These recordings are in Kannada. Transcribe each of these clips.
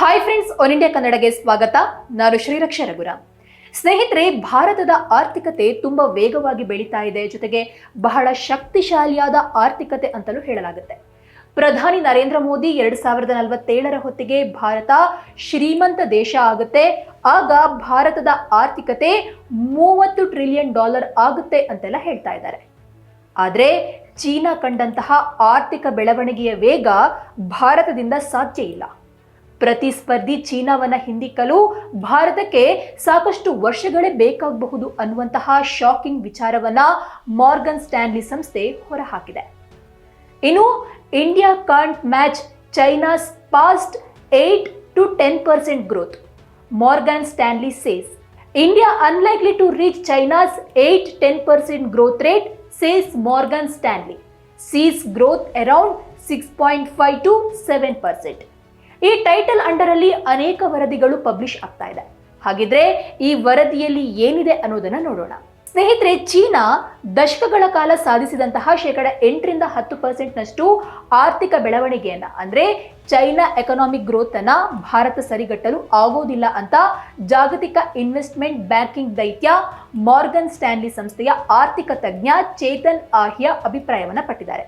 ಹಾಯ್ ಫ್ರೆಂಡ್ಸ್ ಒನ್ ಇಂಡಿಯಾ ಕನ್ನಡಗೆ ಸ್ವಾಗತ. ನಾನು ಶ್ರೀರಕ್ಷ ರಘುರಾಮ್. ಸ್ನೇಹಿತರೆ, ಭಾರತದ ಆರ್ಥಿಕತೆ ತುಂಬಾ ವೇಗವಾಗಿ ಬೆಳೀತಾ ಇದೆ. ಜೊತೆಗೆ ಬಹಳ ಶಕ್ತಿಶಾಲಿಯಾದ ಆರ್ಥಿಕತೆ ಅಂತಲೂ ಹೇಳಲಾಗುತ್ತೆ. ಪ್ರಧಾನಿ ನರೇಂದ್ರ ಮೋದಿ ಎರಡ್ ಸಾವಿರದ ನಲವತ್ತೇಳರ ಹೊತ್ತಿಗೆ ಭಾರತ ಶ್ರೀಮಂತ ದೇಶ ಆಗುತ್ತೆ. ಆಗ ಭಾರತದ ಆರ್ಥಿಕತೆ ಮೂವತ್ತು ಟ್ರಿಲಿಯನ್ ಡಾಲರ್ ಆಗುತ್ತೆ ಅಂತೆಲ್ಲ ಹೇಳ್ತಾ ಇದ್ದಾರೆ. ಆದರೆ ಚೀನಾ ಕಂಡಂತಹ ಆರ್ಥಿಕ ಬೆಳವಣಿಗೆಯ ವೇಗ ಭಾರತದಿಂದ ಸಾಧ್ಯ ಇಲ್ಲ. ಪ್ರತಿಸ್ಪರ್ಧಿ ಚೀನಾವನ್ನ ಹಿಂದಿಕ್ಕಲು ಭಾರತಕ್ಕೆ ಸಾಕಷ್ಟು ವರ್ಷಗಳೇ ಬೇಕಾಗಬಹುದು ಅನ್ನುವಂತಹ ಶಾಕಿಂಗ್ ವಿಚಾರವನ್ನ ಮಾರ್ಗನ್ ಸ್ಟ್ಯಾನ್ಲಿ ಸಂಸ್ಥೆ ಹೊರಹಾಕಿದೆ. ಇನ್ನು India can't match China's past eight to ten percent growth Morgan Stanley says India unlikely to reach China's eight ten percent growth rate says Morgan Stanley sees growth around six point five to seven percent ಈ ಟೈಟಲ್ ಅಂಡರ್ ಅಲ್ಲಿ ಅನೇಕ ವರದಿಗಳು ಪಬ್ಲಿಷ್ ಆಗ್ತಾ ಇದೆ. ಹಾಗಿದ್ರೆ ಈ ವರದಿಯಲ್ಲಿ ಏನಿದೆ ಅನ್ನೋದನ್ನ ನೋಡೋಣ. ಸ್ನೇಹಿತರೆ, ಚೀನಾ ದಶಕಗಳ ಕಾಲ ಸಾಧಿಸಿದಂತಹ ಶೇಕಡ ಎಂಟರಿಂದ ಹತ್ತು ಪರ್ಸೆಂಟ್ನಷ್ಟು ಆರ್ಥಿಕ ಬೆಳವಣಿಗೆಯನ್ನ, ಅಂದ್ರೆ ಚೈನಾ ಎಕನಾಮಿಕ್ ಗ್ರೋತ್ ಅನ್ನ ಭಾರತ ಸರಿಗಟ್ಟಲು ಆಗೋದಿಲ್ಲ ಅಂತ ಜಾಗತಿಕ ಇನ್ವೆಸ್ಟ್ಮೆಂಟ್ ಬ್ಯಾಂಕಿಂಗ್ ದೈತ್ಯ ಮಾರ್ಗನ್ ಸ್ಟ್ಯಾನ್ಲಿ ಸಂಸ್ಥೆಯ ಆರ್ಥಿಕ ತಜ್ಞ ಚೇತನ್ ಆಹ್ಯ ಅಭಿಪ್ರಾಯವನ್ನ ಪಟ್ಟಿದ್ದಾರೆ.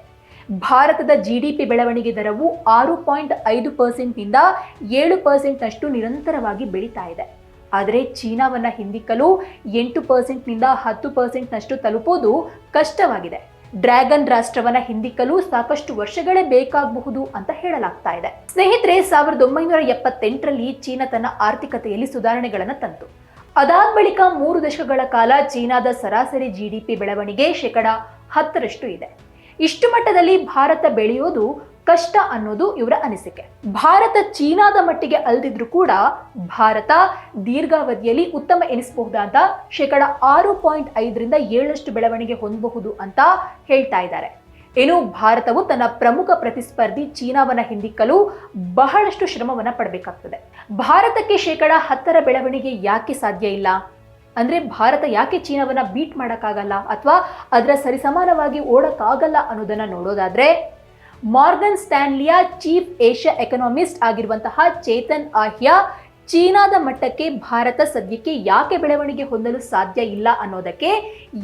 ಭಾರತದ ಜಿಡಿಪಿ ಬೆಳವಣಿಗೆ ದರವು ಆರು ಪಾಯಿಂಟ್ ಐದು ಪರ್ಸೆಂಟ್ನಿಂದ ಏಳು ಪರ್ಸೆಂಟ್ನಷ್ಟು ನಿರಂತರವಾಗಿ ಬೆಳೀತಾ ಇದೆ. ಆದರೆ ಚೀನಾವನ್ನು ಹಿಂದಿಕ್ಕಲು ಎಂಟು ಪರ್ಸೆಂಟ್ನಿಂದ ಹತ್ತು ಪರ್ಸೆಂಟ್ನಷ್ಟು ತಲುಪೋದು ಕಷ್ಟವಾಗಿದೆ. ಡ್ರ್ಯಾಗನ್ ರಾಷ್ಟ್ರವನ್ನ ಹಿಂದಿಕ್ಕಲು ಸಾಕಷ್ಟು ವರ್ಷಗಳೇ ಬೇಕಾಗಬಹುದು ಅಂತ ಹೇಳಲಾಗ್ತಾ ಇದೆ. ಸ್ನೇಹಿತರೆ, ಸಾವಿರದ ಒಂಬೈನೂರ ಎಪ್ಪತ್ತೆಂಟರಲ್ಲಿ ಚೀನಾ ತನ್ನ ಆರ್ಥಿಕತೆಯಲ್ಲಿ ಸುಧಾರಣೆಗಳನ್ನು ತಂತು. ಅದಾದ ಬಳಿಕ ಮೂರು ದಶಕಗಳ ಕಾಲ ಚೀನಾದ ಸರಾಸರಿ ಜಿಡಿಪಿ ಬೆಳವಣಿಗೆ ಶೇಕಡ ಹತ್ತರಷ್ಟು ಇದೆ. ಇಷ್ಟು ಮಟ್ಟದಲ್ಲಿ ಭಾರತ ಬೆಳೆಯೋದು ಕಷ್ಟ ಅನ್ನೋದು ಇವರ ಅನಿಸಿಕೆ. ಭಾರತ ಚೀನಾದ ಮಟ್ಟಿಗೆ ಅಲ್ದಿದ್ರು ಕೂಡ ಭಾರತ ದೀರ್ಘಾವಧಿಯಲ್ಲಿ ಉತ್ತಮ ಎನಿಸಬಹುದಾದ ಶೇಕಡ ಆರು ಪಾಯಿಂಟ್ ಐದರಿಂದ ಏಳಷ್ಟು ಬೆಳವಣಿಗೆ ಹೊಂದಬಹುದು ಅಂತ ಹೇಳ್ತಾ ಇದ್ದಾರೆ. ಇನ್ನು ಭಾರತವು ತನ್ನ ಪ್ರಮುಖ ಪ್ರತಿಸ್ಪರ್ಧಿ ಚೀನಾವನ್ನ ಹಿಂದಿಕ್ಕಲು ಬಹಳಷ್ಟು ಶ್ರಮವನ್ನ ಪಡಬೇಕಾಗ್ತದೆ. ಭಾರತಕ್ಕೆ ಶೇಕಡ ಹತ್ತರ ಬೆಳವಣಿಗೆ ಯಾಕೆ ಸಾಧ್ಯ ಇಲ್ಲ? ಅಂದ್ರೆ ಭಾರತ ಯಾಕೆ ಚೀನಾವನ್ನು ಬೀಟ್ ಮಾಡೋಕ್ಕಾಗಲ್ಲ ಅಥವಾ ಅದರ ಸರಿಸಮಾನವಾಗಿ ಓಡೋಕ್ಕಾಗಲ್ಲ ಅನ್ನೋದನ್ನು ನೋಡೋದಾದರೆ ಮಾರ್ಗನ್ ಸ್ಟ್ಯಾನ್ಲಿಯ ಚೀಫ್ ಏಷ್ಯಾ ಎಕನಾಮಿಸ್ಟ್ ಆಗಿರುವಂತಹ ಚೇತನ್ ಆಹ್ಯ ಚೀನಾದ ಮಟ್ಟಕ್ಕೆ ಭಾರತ ಸದ್ಯಕ್ಕೆ ಯಾಕೆ ಬೆಳವಣಿಗೆ ಹೊಂದಲು ಸಾಧ್ಯ ಇಲ್ಲ ಅನ್ನೋದಕ್ಕೆ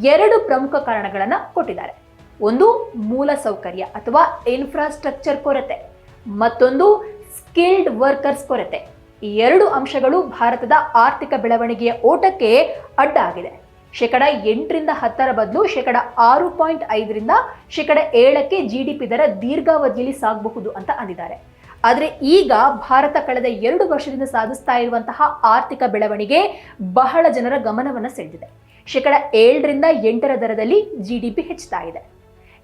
ಎರಡು ಪ್ರಮುಖ ಕಾರಣಗಳನ್ನು ಕೊಟ್ಟಿದ್ದಾರೆ. ಒಂದು, ಮೂಲ ಸೌಕರ್ಯ ಅಥವಾ ಇನ್ಫ್ರಾಸ್ಟ್ರಕ್ಚರ್ ಕೊರತೆ. ಮತ್ತೊಂದು ಸ್ಕಿಲ್ಡ್ ವರ್ಕರ್ಸ್ ಕೊರತೆ. ಈ ಎರಡು ಅಂಶಗಳು ಭಾರತದ ಆರ್ಥಿಕ ಬೆಳವಣಿಗೆಯ ಓಟಕ್ಕೆ ಅಡ್ಡ ಆಗಿದೆ ಶೇಕಡ ಎಂಟರಿಂದ ಹತ್ತರ ಬದಲು ಶೇಕಡ ಆರು ಪಾಯಿಂಟ್ ಐದರಿಂದ ಶೇಕಡ ಏಳಕ್ಕೆ ಜಿ ಡಿ ಪಿ ದರ ದೀರ್ಘಾವಧಿಯಲ್ಲಿ ಸಾಗಬಹುದು ಅಂತ ಅಂದಿದ್ದಾರೆ. ಆದರೆ ಈಗ ಭಾರತ ಕಳೆದ ಎರಡು ವರ್ಷದಿಂದ ಸಾಧಿಸ್ತಾ ಇರುವಂತಹ ಆರ್ಥಿಕ ಬೆಳವಣಿಗೆ ಬಹಳ ಜನರ ಗಮನವನ್ನು ಸೆಳೆದಿದೆ. ಶೇಕಡ ಏಳರಿಂದ ಎಂಟರ ದರದಲ್ಲಿ ಜಿ ಡಿ ಪಿ ಹೆಚ್ಚುತ್ತಾ ಇದೆ.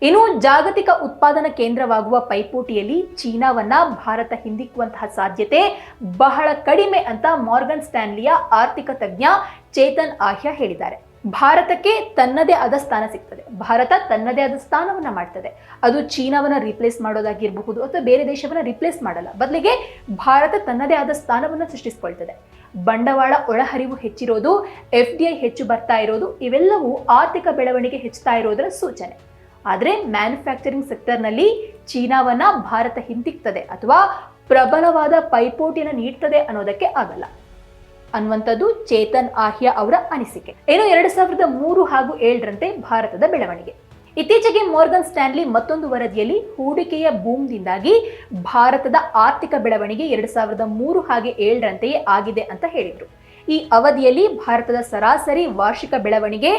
ಇನ್ನು ಜಾಗತಿಕ ಉತ್ಪಾದನಾ ಕೇಂದ್ರವಾಗುವ ಪೈಪೋಟಿಯಲ್ಲಿ ಚೀನಾವನ್ನ ಭಾರತ ಹಿಂದಿಕ್ಕುವಂತಹ ಸಾಧ್ಯತೆ ಬಹಳ ಕಡಿಮೆ ಅಂತ ಮಾರ್ಗನ್ ಸ್ಟ್ಯಾನ್ಲಿಯ ಆರ್ಥಿಕ ತಜ್ಞ ಚೇತನ್ ಆಹ್ಯ ಹೇಳಿದ್ದಾರೆ. ಭಾರತಕ್ಕೆ ತನ್ನದೇ ಆದ ಸ್ಥಾನ ಸಿಗ್ತದೆ. ಭಾರತ ತನ್ನದೇ ಆದ ಸ್ಥಾನವನ್ನ ಮಾಡ್ತದೆ. ಅದು ಚೀನಾವನ್ನ ರಿಪ್ಲೇಸ್ ಮಾಡೋದಾಗಿರಬಹುದು ಅಥವಾ ಬೇರೆ ದೇಶವನ್ನ ರಿಪ್ಲೇಸ್ ಮಾಡಲ್ಲ. ಬದಲಿಗೆ ಭಾರತ ತನ್ನದೇ ಆದ ಸ್ಥಾನವನ್ನ ಸೃಷ್ಟಿಸಿಕೊಳ್ತದೆ. ಬಂಡವಾಳ ಒಳಹರಿವು ಹೆಚ್ಚಿರೋದು ಎಫ್ ಡಿ ಐ ಹೆಚ್ಚು ಬರ್ತಾ ಇರೋದು, ಇವೆಲ್ಲವೂ ಆರ್ಥಿಕ ಬೆಳವಣಿಗೆ ಹೆಚ್ಚುತ್ತಾ ಇರೋದರ ಸೂಚನೆ. ಆದರೆ ಮ್ಯಾನುಫ್ಯಾಕ್ಚರಿಂಗ್ ಸೆಕ್ಟರ್ನಲ್ಲಿ ಚೀನಾವನ್ನು ಭಾರತ ಹಿಂದಿಕ್ತದೆ ಅಥವಾ ಪ್ರಬಲವಾದ ಪೈಪೋಟಿಯನ್ನು ನೀಡ್ತದೆ ಅನ್ನೋದಕ್ಕೆ ಆಗಲ್ಲ. ಅನ್ನುವಂಥದ್ದು ಚೇತನ್ ಆಹ್ಯ ಅವರ ಅನಿಸಿಕೆ. ಏನು ಎರಡು ಸಾವಿರದ ಮೂರು ಹಾಗೂ ಏಳರಂತೆ ಭಾರತದ ಬೆಳವಣಿಗೆ. ಇತ್ತೀಚೆಗೆ ಮೋರ್ಗನ್ ಸ್ಟ್ಯಾನ್ಲಿ ಮತ್ತೊಂದು ವರದಿಯಲ್ಲಿ ಹೂಡಿಕೆಯ ಬೂಮ್ದಿಂದಾಗಿ ಭಾರತದ ಆರ್ಥಿಕ ಬೆಳವಣಿಗೆ ಎರಡು ಸಾವಿರದ ಮೂರು ಹಾಗೆ ಏಳರಂತೆಯೇ ಆಗಿದೆ ಅಂತ ಹೇಳಿದ್ರು. ಈ ಅವಧಿಯಲ್ಲಿ ಭಾರತದ ಸರಾಸರಿ ವಾರ್ಷಿಕ ಬೆಳವಣಿಗೆ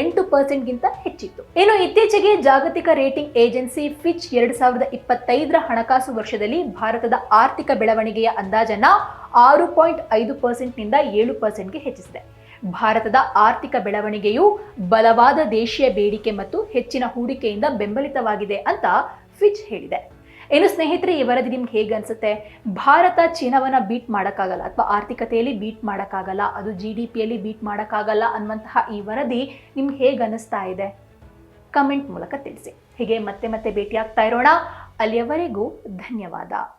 ಎಂಟು ಪರ್ಸೆಂಟ್ಗಿಂತ ಹೆಚ್ಚಿತ್ತು. ಇನ್ನು ಇತ್ತೀಚೆಗೆ ಜಾಗತಿಕ ರೇಟಿಂಗ್ ಏಜೆನ್ಸಿ ಫಿಚ್ ಎರಡು ಸಾವಿರದ ಇಪ್ಪತ್ತೈದರ ಹಣಕಾಸು ವರ್ಷದಲ್ಲಿ ಭಾರತದ ಆರ್ಥಿಕ ಬೆಳವಣಿಗೆಯ ಅಂದಾಜನ್ನ ಆರು ಪಾಯಿಂಟ್ ಐದು ಪರ್ಸೆಂಟ್ನಿಂದ ಏಳು ಪರ್ಸೆಂಟ್ಗೆ ಹೆಚ್ಚಿಸಿದೆ. ಭಾರತದ ಆರ್ಥಿಕ ಬೆಳವಣಿಗೆಯು ಬಲವಾದ ದೇಶೀಯ ಬೇಡಿಕೆ ಮತ್ತು ಹೆಚ್ಚಿನ ಹೂಡಿಕೆಯಿಂದ ಬೆಂಬಲಿತವಾಗಿದೆ ಅಂತ ಫಿಚ್ ಹೇಳಿದೆ. ಏನು ಸ್ನೇಹಿತರೆ, ಈ ವರದಿ ನಿಮ್ಗೆ ಹೇಗೆ ಅನಿಸುತ್ತೆ? ಭಾರತ ಚೀನಾವನ್ನು ಬೀಟ್ ಮಾಡೋಕ್ಕಾಗಲ್ಲ ಅಥವಾ ಆರ್ಥಿಕತೆಯಲ್ಲಿ ಬೀಟ್ ಮಾಡೋಕ್ಕಾಗಲ್ಲ, ಅದು ಜಿ ಡಿ ಪಿಯಲ್ಲಿ ಬೀಟ್ ಮಾಡೋಕ್ಕಾಗಲ್ಲ ಅನ್ನುವಂತಹ ಈ ವರದಿ ನಿಮ್ಗೆ ಹೇಗೆ ಅನ್ನಿಸ್ತಾ ಇದೆ? ಕಮೆಂಟ್ ಮೂಲಕ ತಿಳಿಸಿ. ಹೀಗೆ ಮತ್ತೆ ಮತ್ತೆ ಭೇಟಿಯಾಗ್ತಾ ಇರೋಣ. ಅಲ್ಲಿಯವರೆಗೂ ಧನ್ಯವಾದ.